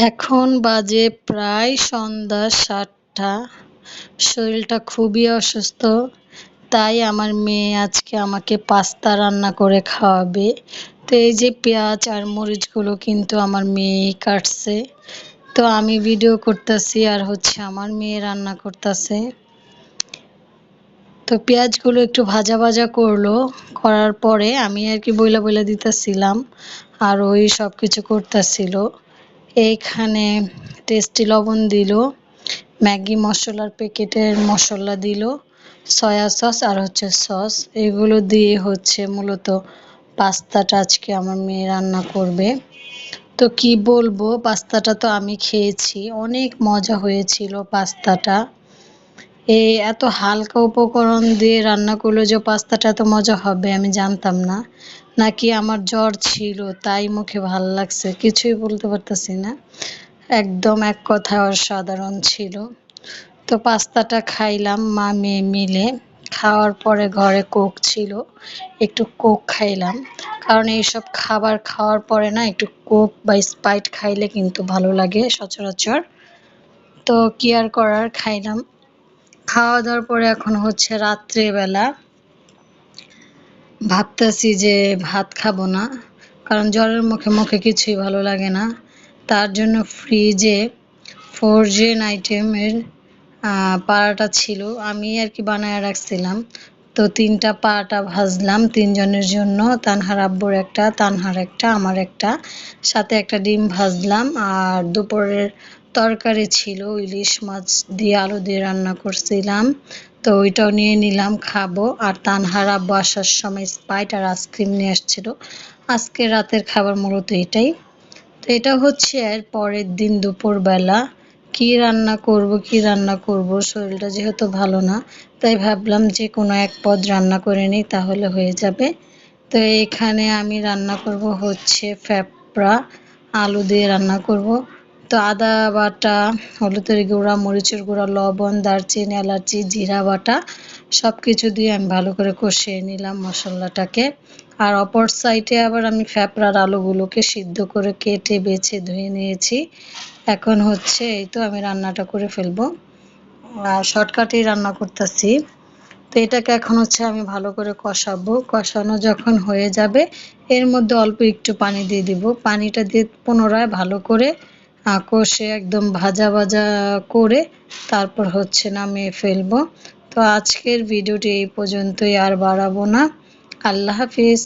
এখন বাজে প্রায় সন্ধ্যা সাতটা। শরীরটা খুবই অসুস্থ, তাই আমার মেয়ে আজকে আমাকে পাস্তা রান্না করে খাওয়াবে। তো এই যে পেঁয়াজ আর মরিচগুলো কিন্তু আমার মেয়ে কাটছে। তো আমি ভিডিও করতেছি আর হচ্ছে আমার মেয়ে রান্না করতেছে। তো পেঁয়াজগুলো একটু ভাজা ভাজা করল, করার পরে আমি আর কি বইলা বইলা দিতেছিলাম, আর ওই সব কিছু করতেছিল। এইখানে টেস্টি লবণ দিল, ম্যাগি মশলার প্যাকেটের মশলা দিল সয়া সস আর হচ্ছে সস এগুলো দিয়ে হচ্ছে মূলত পাস্তাটা আজকে আমার মেয়ে রান্না করবে। তো কি বলব, পাস্তাটা তো আমি খেয়েছি, অনেক মজা হয়েছিল পাস্তাটা। এই এত হালকা উপকরণ দিয়ে রান্না করল যে পাস্তাটা এত মজা হবে আমি জানতাম না। নাকি আমার জ্বর ছিল, তাই মুখে ভালো লাগছে, কিছুই বলতে পারতেছি না। একদম এক কথায় অসাধারণ ছিল। তো পাস্তাটা খাইলাম, মা মেয়ে মিলে। খাওয়ার পরে ঘরে কোক ছিল, একটু কোক খাইলাম। কারণ এইসব খাবার খাওয়ার পরে না, একটু কোক বা স্পাইট খাইলে কিন্তু ভালো লাগে সচরাচর। তো কি আর করার, খাইলাম। খাওয়া দাওয়ার পরে এখন হচ্ছে রাত্রেবেলা। ভাবতেছি যে ভাত খাব না, কারণ জ্বরের মুখে মুখে কিছুই ভালো লাগে না। তার জন্য ফ্রিজে ফোরজেন আইটেমের পাড়াটা ছিল, আমি আর কি বানায় রাখছিলাম। তো তিনটা পাটা ভাজলাম তিনজনের জন্য, তানহার আব্বুর একটা, তানহার একটা, আমার একটা। সাথে একটা ডিম ভাজলাম, আর দুপুরের তরকারি ছিল, ইলিশ মাছ দিয়ে আলু দিয়ে রান্না করছিলাম। তো ওইটাও নিয়ে নিলাম, খাব। আর তানহার আব্বু আসার সময় স্পাইট আর আইসক্রিম নিয়ে আসছিল। আজকে রাতের খাবার মূলত এটাই। তো এটা হচ্ছে এর পরের দিন দুপুরবেলা। কি রান্না করব, কি রান্না করব? শরীরটা যেহেতু ভালো না, তাই ভাবলাম যে কোনো এক পদ রান্না করে নিই, তাহলে হয়ে যাবে। তো এখানে আমি রান্না করব হচ্ছে ফ্যাপড়া, আলু দিয়ে রান্না করব। তো আদা বাটা, হলুদের গুঁড়া, মরিচের গুঁড়া, লবণ, দারচিনি, এলাচি, জিরা বাটা সব কিছু দিয়ে আমি ভালো করে কষিয়ে নিলাম মশলাটাকে। আর অপর সাইডে আবার আমি ফ্যাপড়ার আলুগুলোকে সিদ্ধ করে কেটে, বেছে, ধুয়ে নিয়েছি। এখন হচ্ছে এই তো আমি রান্নাটা করে ফেলব। আর শর্টকাটেই রান্না করতেছি। তো এটাকে এখন হচ্ছে আমি ভালো করে কষাবো। কষানো যখন হয়ে যাবে, এর মধ্যে অল্প একটু পানি দিয়ে দিব। পানিটা দিয়ে পুনরায় ভালো করে কষে একদম ভাজা ভাজা করে তারপর হচ্ছে নামিয়ে ফেলব। তো আজকের ভিডিওটি এই পর্যন্তই, আর বাড়াবো না। আল্লাহ হাফিজ।